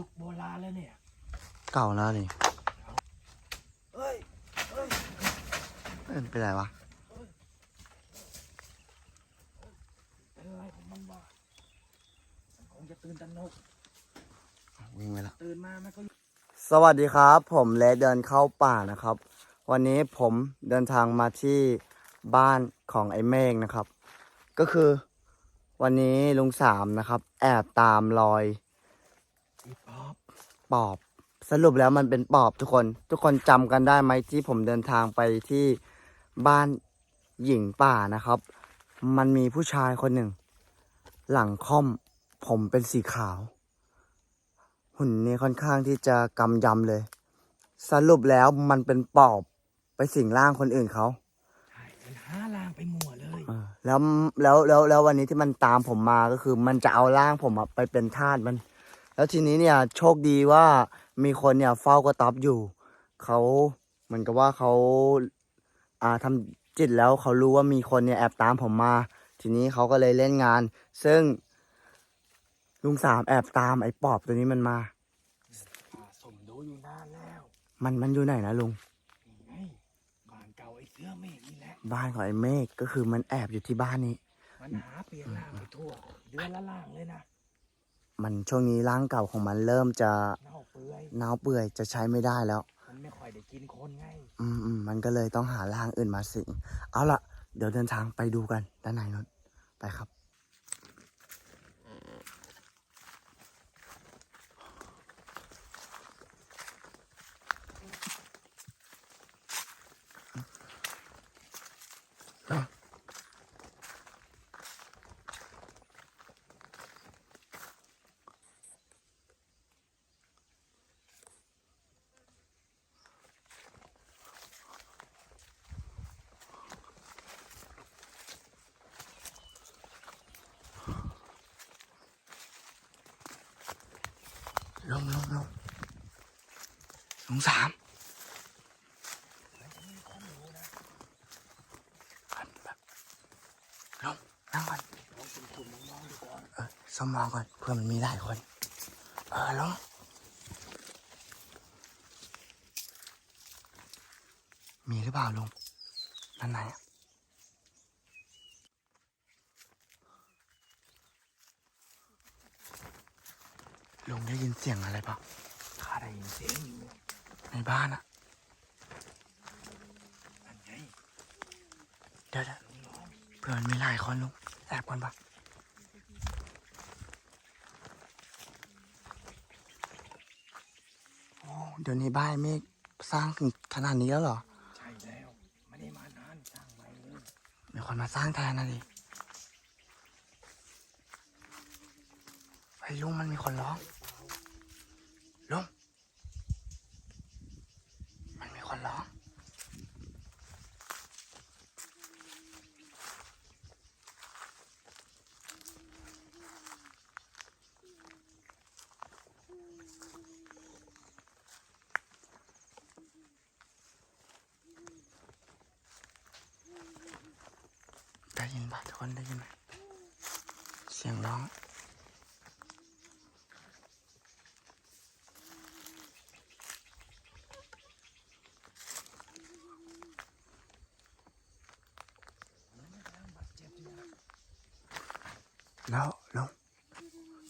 ยุคโบราณแล้วเนี่ย เก่าแล้วนี่เฮ้ยเฮ้ยเอ้ยเป็นไรวะ เป็นอะไรของมันบ้ามันคงจะตื่นตระหนก วิ่งไปแล้วตื่นมามันก็ สวัสดีครับ ผมเลสเดินเข้าป่านะครับ วันนี้ผมเดินทางมาที่บ้านของไอ้เมฆนะครับ ก็คือวันนี้ลุงสามนะครับ แอบตามรอยอี ป๊อปปอบ สรุปแล้วมันเป็นปอบทุกคน ทุกคนจำกันได้ไหมที่ผมเดินทางไปที่บ้านหญิงป่านะครับ มันมีผู้ชายคนหนึ่ง หลังค่อม ผมเป็นสีขาว หุ่นนี้ค่อนข้างที่จะกำยำเลย สรุปแล้วมันเป็นปอบไปสิงร่างคนอื่นเขา ใช่มันหาลางไปมั่วเลย เออแล้วแล้วแล้วแล้ววันนี้ที่มันตามผมมาก็คือ มันจะเอาร่างผมอะไปเป็นทาสมัน แล้วทีนี้เนี่ยโชคดีว่ามีคนเนี่ยเฝ้ากระต๊อบอยู่เขาเหมือนกับว่าเขาอ่าทำจิตแล้วเขารู้ว่ามีคนเนี่ยแอบตามผมมา ทีนี้เขาก็เลยเล่นงาน ซึ่งลุงสามแอบตามไอ้ปอบตัวนี้มันมาอ่าสมดูอยู่นานแล้วมันมันอยู่ไหนนะลุง นี่ไงบ้านเก่าไอ้เสื้อเมฆนี่แหละ บ้านของไอ้เมฆก็คือมันแอบอยู่ที่บ้านนี้ มันหาเปลี่ยนร่างไปทั่ว เดือนละล่างเลยนะ มันช่วงนี้ร่างเก่าของมันเริ่มจะเน่าเปื่อยเน่าเปื่อยจะใช้ไม่ได้แล้ว มันไม่ค่อยได้กินคนไงอืมอืมมันก็เลยต้องหาร่างอื่นมาสิงเอาละเดี๋ยวเดินทางไปดูกันด้านในนั้นไปครับ ลงลงลงลงสามลงนั่งก่อนลองสุ่มๆมองๆดูก่อนเออสมองก่อนเพื่อมันมีหลายคน เออลงมีหรือเปล่าลุงนั่นไหนอะลุงได้ยิน เสียงอะไรเปล่าข้าได้ยินเสียงอยู่ในบ้านอะนั่นไงเดี๋ยวเดี๋ยวเพื่อนมีหลายคนลุงแอบก่อนปะโอ้เดี๋ยวนี้บ้านเมฆสร้างถึงขนาดนี้แล้วเหรอ ใช่แล้วไม่ได้มานานสร้างใหม่เลยมีคนมาสร้างแทนนะดิไอ้ยลุงมันมีคนร้องลุงมันมีคนร้อง ได้ยินป่ะทุก คนได้ยินไหมเสียงร้องแล้วลง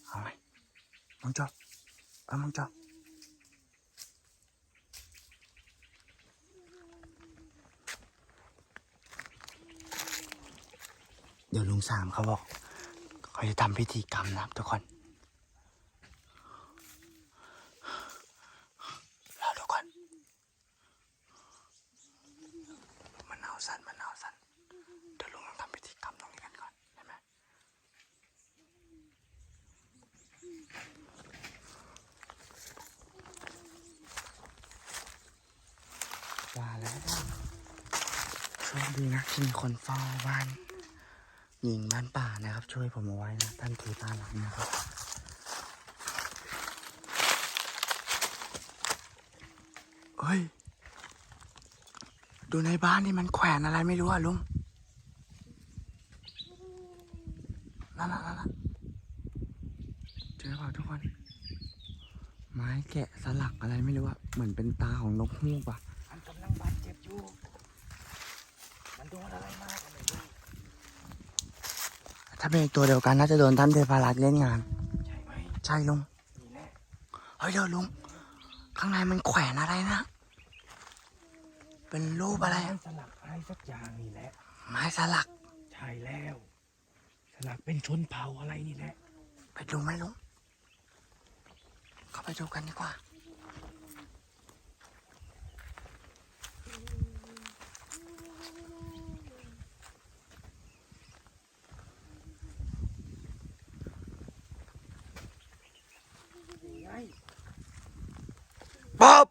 เอาไหมมึงจบเออมึงจบ เดี๋ยวลุงสามเขาบอกเขาจะทำพิธีกรรมนะครับทุกคนรอดูก่อนมันเอาสั้นมันเอาสั้นเดี๋ยวลุงต้องทำพิธีกรรมตรงนี้กันก่อนเห็นไหมว่าแล้วโชคดีนะที่มีคนเฝ้า หญิงบ้านป่านะครับ ช่วยผมเอาไว้นะท่านถือตาหลังนะครับ เฮ้ย ดูในบ้านนี่มันแขวนอะไรไม่รู้อะลุงนั่นน่ะนั่นน่ะเจอเปล่าทุกคน ไม้แกะสลักอะไรไม่รู้อะเหมือนเป็นตาของนกฮูกอะ มันกำลังบาดเจ็บอยู่ มันโดนอะไรมากไม่รู้ ถ้า เป็นอีกตัวเดียวกันน่าจะโดนท่านเทพารัตน์เล่นงาน ใช่ไหมใช่ลุงนี่แหละเฮ้ยเดี๋ยวลุงข้างในมันแขวนอะไรนะ เป็นรูปอะไรไม้อะสลักอะไรสักอย่างนี่แหละ ไม้สลัก ใช่แล้ว สลักเป็นชนเผ่าอะไรนี่แหละ ไปดูไหมลุงเข้าไปดูกันดีกว่า นี่ไง ป๊อบ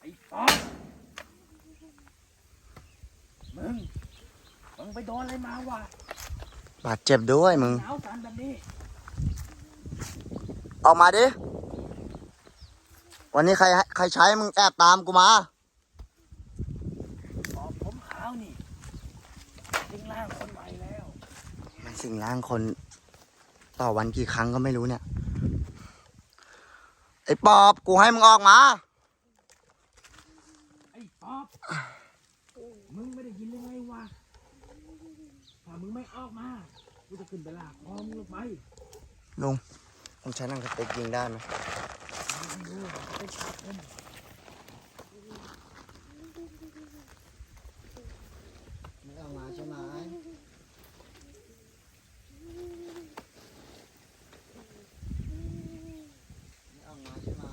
ไอ้ป๊อกมึงมึงไปโดนอะไรมาวะบาดเจ็บด้วยมึงหนาวกันแบบนี้ออกมาดิ วันนี้ใครใครใช้มึงแอบตามกูมาปอบผมขาวนี่ทิ้งร่างคนใหม่แล้ว มันสิ่งร่างคน ต่อวันกี่ครั้งก็ไม่รู้เนี่ย ไอ้ปอบ กูให้มึงออกมา ไอ้ป๊อบ มึงไม่ได้ยินเลยไงวะ ถ้ามึงไม่ออกมา กูจะขึ้นไปลากคอมึงลงไปลุงผมใช้หนังสเต็กยิงได้ไหม ไม่รู้ไปจับมันไม่ออกมาใช่ไหมไม่ออกมาใช่ไหม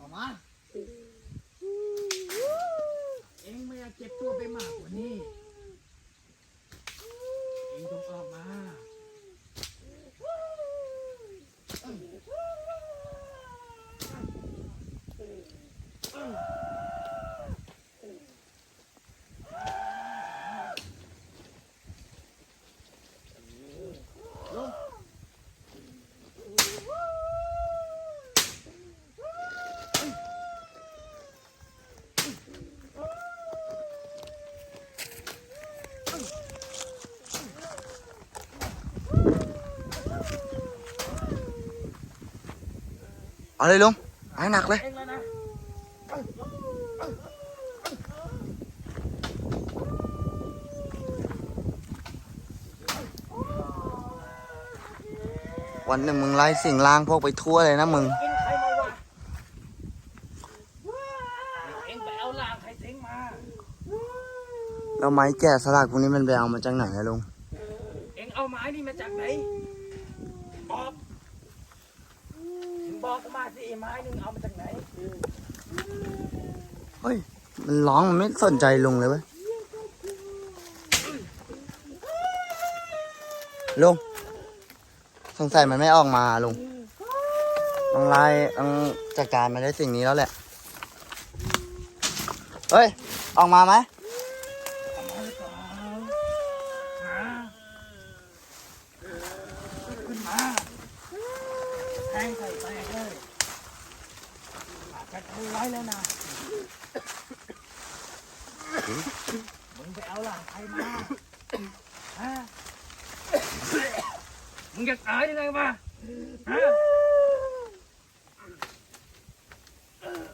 ออกมา เองไม่อยากเจ็บตัวไปมากกว่านี้ เองต้องออกมา เอาเลยลุงเอาให้หนักเลยเองแล้วนะวันหนึ่งมึงไล่สิ่งล่างพวกไปทั่วเลยนะมึงกินใครมาวะเองไปเอาล่างใครทิ้งมา แล้วไม้แกะสลักพวกนี้มันไปเอามาจากไหนอะลุง เองเอาไม้นี่มาจากไหน บอกถึงบอกกู มาสิไอ้ไม้นึงเอามาจากไหนเฮ้ย มันร้องมันไม่สนใจลุงเลยเว้ยลุงสงสัยมันไม่ออกมาลุงต้องไล่ต้องจัดการมันได้สิ่งนี้แล้วแหละ เฮ้ย ออกมาไหม เอามาหรือเปล่าหาขึ้นมาแทงใส่แตกเลยอาจจะทำร้ายแล้วนะ มึงไปเอาหลังใครมาฮะมึงจะตายยังไงวะฮะ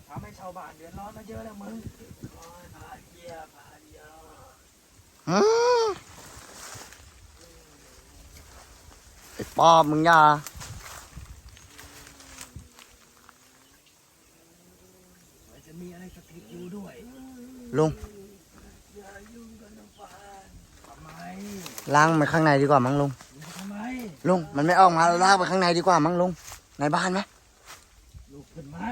ทำให้ชาวบ้านเดือดร้อนมาเยอะแล้วมึงโอ้ยผ่านเยี่ยผ่านเยอะอืมไอ้ปอบมึงอย่ามันจะมีอะไรสถิตอยู่ด้วยลุง อย่ายุ่งกันนะฟานทำไม ล้างมันข้างในดีกว่ามั้งลุงมึงทำไมลุงมันไม่ออกมาเราลากไปข้างในดีกว่ามั้งลุงในบ้านไหมลูกขึ้นมา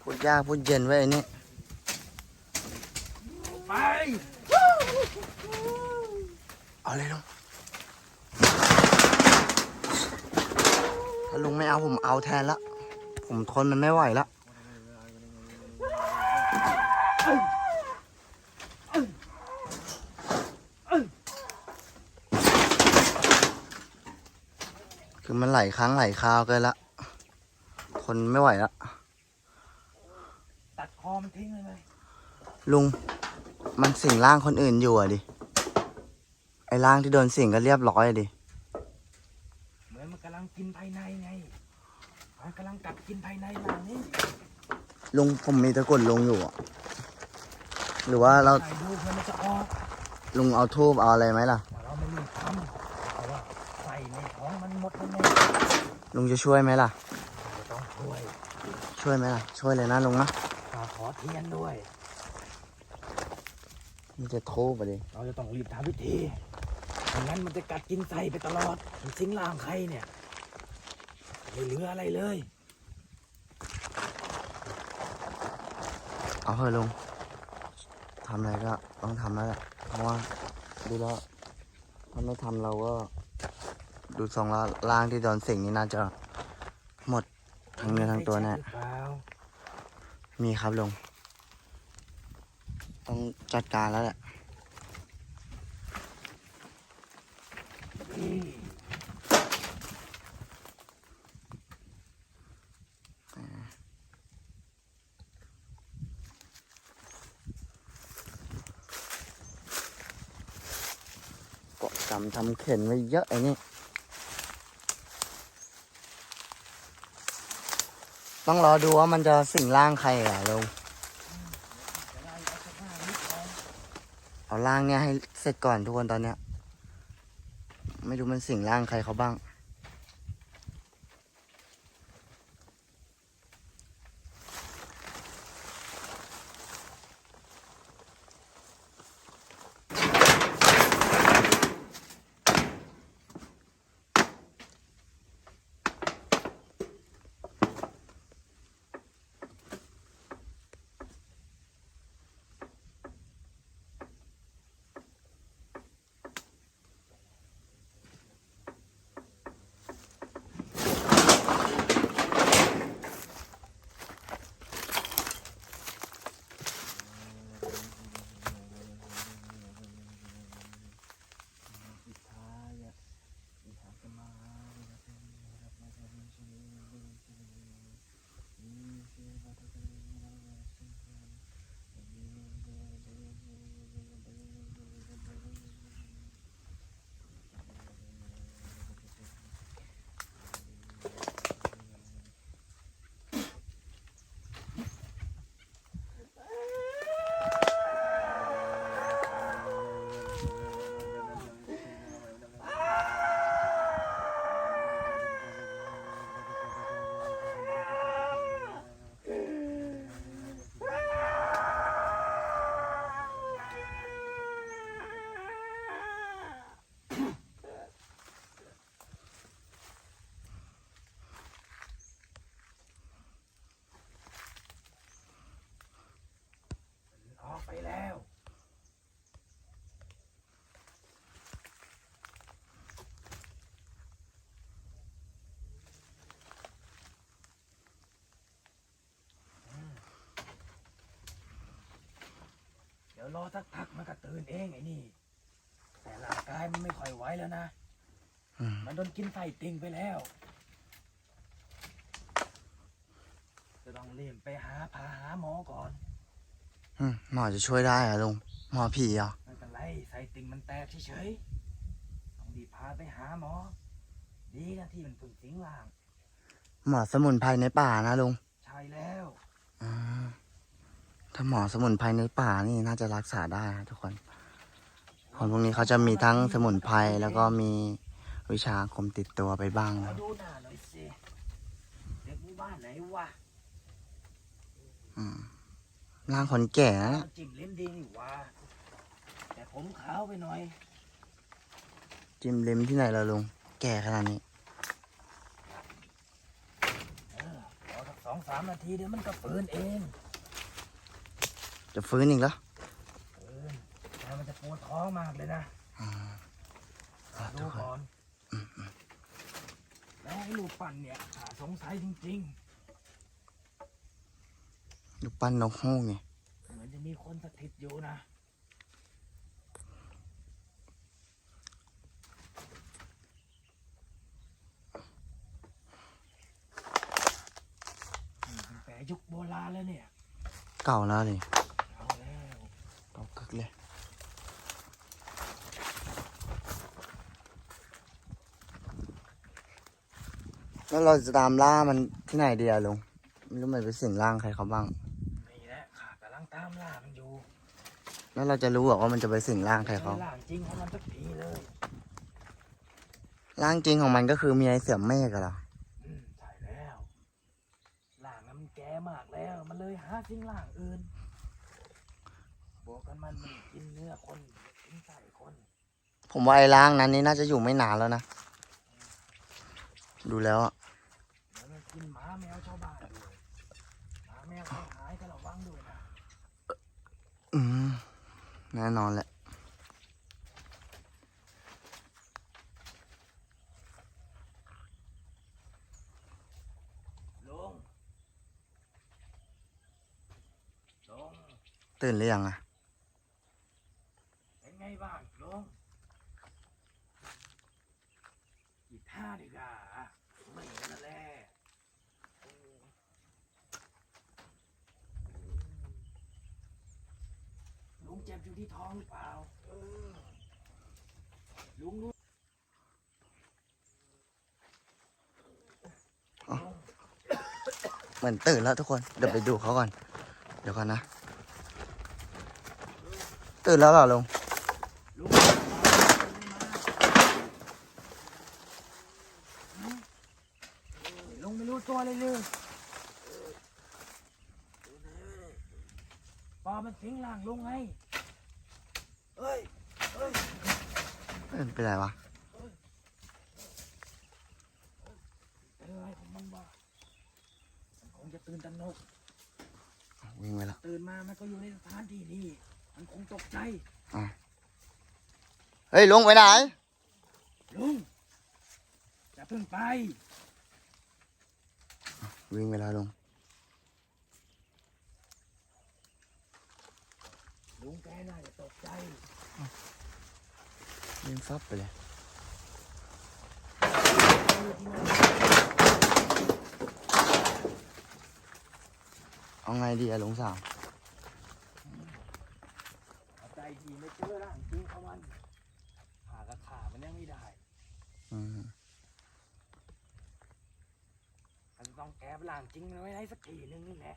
พูดยากพูดเย็นไว้ไอ้นี่เอาไปเอาเลยลุงถ้าลุงไม่เอาผมเอาแทนละผมทนมันไม่ไหวละ คือมันไหลครั้งไหลคราวเกินละทนไม่ไหวละตัดคอมันทิ้งเลยไหมลุง มันสิงร่างคนอื่นอยู่อะดิ ไอ้ร่างที่โดนสิงก็เรียบร้อยอะดิ เหมือนมันกำลังกินภายในไง มันกำลังกัดกินภายในอย่างนี้ลุงผมมีตะกรุดลุงอยู่อะหรือว่าเราใส่ดูเพื่อมันจะออกลุงเอาทูบเอาอะไรไหมล่ะแต่เราไม่รีบทำเพราะว่าใส่ในท้องมัน หมดแน่ลุงจะช่วยไหมล่ะๆจะต้องช่วย ช่วยไหมล่ะ ช่วยเลยนะลุงนะฝากขอเทียนด้วย นี่จะทูบอะดิเราจะต้องรีบทำพิธีไม่งั้นมันจะกัดกินใส่ไปตลอดมันสิงร่างใครเนี่ยไม่เหลืออะไรเลย เอาเถอะลุงทำอะไรก็ต้องทำแล้วแหละเพราะว่าดูแล้วถ้าไม่ทำเราก็ ดูทรงแล้วร่างที่โดนสิงนี่น่าจะหมดทั้งเนื้อทั้งตัวแน่มีครับลุงต้องจัดการแล้วแหละเกาะกำทำเข็นไว้เยอะไอ้นี่ ต้องรอดูว่ามันจะสิงร่างใครอะลุงเอาเอาล่างเนี่ยให้เสร็จก่อนทุกคนตอนเนี้ย ไม่รู้มันสิงร่างใครเขาบ้าง ดี๋ยวรอสักพักมันก็ตื่นเองไอ้นี่ แต่ร่างกายมันไม่ค่อยไหวแล้วนะ อืมมันโดนกินไส้ติ่งไปแล้ว จะต้องเรียมไปหาพาหาหมอก่อน อืมหมอจะช่วยได้เหรอลุงหมอผีเหรอไม่เป็นไรไส้ติ่งมันแตกเฉยๆต้องรีบพาไปหาหมอ ดีนะที่มันเพึ่งสิงล่าง หมอสมุนไพรในป่านะลุงใช่แล้ว อ่า ถ้าหมอสมุนไพรในป่านี่น่าจะรักษาได้นะทุกคนคนพวกนี้เขาจะมีทั้งสมุนไพรแล้วก็มีวิชาคมติดตัวไปบ้างนะดูหน้าหน่อยสิเด็กหมู่บ้านไหนวะอืมร่างคนแก่นะจิ้มเล่มดีนี่วะแต่ผมขาวไปหน่อย จิ้มเล็มที่ไหนล่ะลุง แก่ขนาดนี้เออรอสักสองสามนาทีเดี๋ยวมันก็ฟื้นเอง จะฟื้นอีกแล้วมันจะปวดท้องมากเลยนะดูก่อนแล้วไอ้ลูกปั่นเนี่ยสงสัยจริงๆลูกปั่นนกฮูกไงเหมือนจะมีคนสถิตอยู่นะแต่ยุคโบราณแล้วเนี่ย เก่าแล้วเลยากึกเลย แล้วเราจะตามล่ามันที่ไหนดีอะลุงไม่รู้มันไปสิงร่างใครเขาบ้างนี่แหละข้ากำลังตามล่ามันอยู่แล้วเราจะรู้เหรอว่ามันจะไปสิงร่างใครเจเขาอล่างจริงของมันสักทีเลยร่างจริงของมันก็คือมีไอเสือมเมฆอะเหรออืมใช่แล้วล่างนั้นมันแก่มากแล้ว มันเลยหาสิ่งล่างอื่น บวกกันมันมันกินเนื้อคนกินไส้คน ผมว่าไอ้ร่างนั้นนี่น่าจะอยู่ไม่นานแล้วนะ ดูแล้วอะเดี๋ยวมันกินหมาแมวชาวบ้านด้วยหมาแมวใครหายก็ระวังด้วยนะอืมแน่นอนแหละ ลุงลุงตื่นหรือยังอะ เป็นไงบ้างลุงอีกท่าดีกว่าไม่นั่นแหละอืมลุงเจ็ บอยู่ที่ท้องหรือเปล่าเออลุงรู้ลุงเหมือนตื่นแล้วทุกคน เดี๋ยวไปดูเขาก่อน เดี๋ยวก่อนนะ ตื่นแล้วเหรอลุงลุงมาลุงไม่รู้ตัวเลยเลยปอมันสิงหลังลุงไง เอ้ยเอ้ยเอ้ยเป็นไรวะเป็นอะไรของมันบ้ามันคงจะตื่นตระหนกวิ่งไปแล้วตื่นมา มันก็อยู่ในสถานที่นี้มันคงตกใจ เฮ้ยลุงไปไหนลุงอย่าเพิ่งไป วิ่งไปแล้วลุง ลุงแกน่าจะตกใจ วิ่งฟับไปเลยเอาไงดีอะลุงสาวเอาใจดีไม่เจอร่างจริงของมันหากับขามันยังไม่ได้อืมมันต้องแก้ร่างจริงมันไว้ให้สักทีนึงนี่แหละ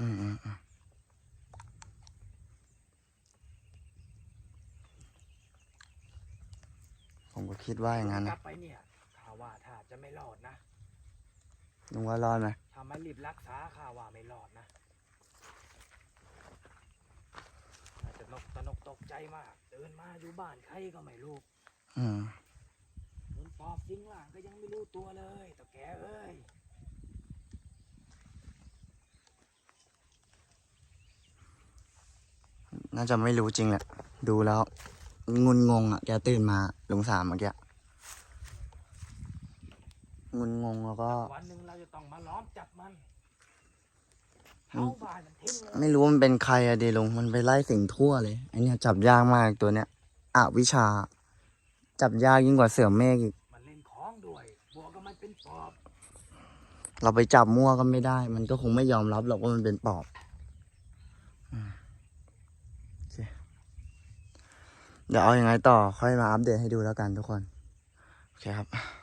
อืมอืมอืมผมก็ คิดว่าอย่างนั้นกนะลับไปเนี่ยข่าว่าถ้าจะไม่รอดนะลุงว่ารอดไหมถ้าไม่รีบรักษาข่าว่าไม่รอดนะอาจจะนกตะนกตกใจมาก เดินมาอยู่บ้านใครก็ไม่รู้อืมเหมือนปอบสิงหลังก็ยังไม่รู้ตัวเลยแต่แกเอ้ยน่าจะไม่รู้จริงแหละ ดูแล้ว งุนงงอะแกตื่นมาลุงสามเมื่อกี้งุนงงแล้วก็ วันหนึ่งเราจะต้องมาล้อมจับมันเผาบ้านมันทิ้งเลยไม่รู้ว่ามันเป็นใครอะเดลุงมันไปไล่สิ่งทั่วเลยไอเนี้ยจับยากมากตัวเนี้ยอวิชา จับยากยิ่งกว่าเสือเมฆอีก มันเล่นของด้วยบวกกับมันเป็นปอบ เราไปจับมั่วก็ไม่ได้ มันก็คงไม่ยอมรับหรอกว่ามันเป็นปอบอืมโอเค เดี๋ยวเอาอยัางไงต่อค่อยมาอัปเดตให้ดูแล้วกันทุกคน โอเคครับ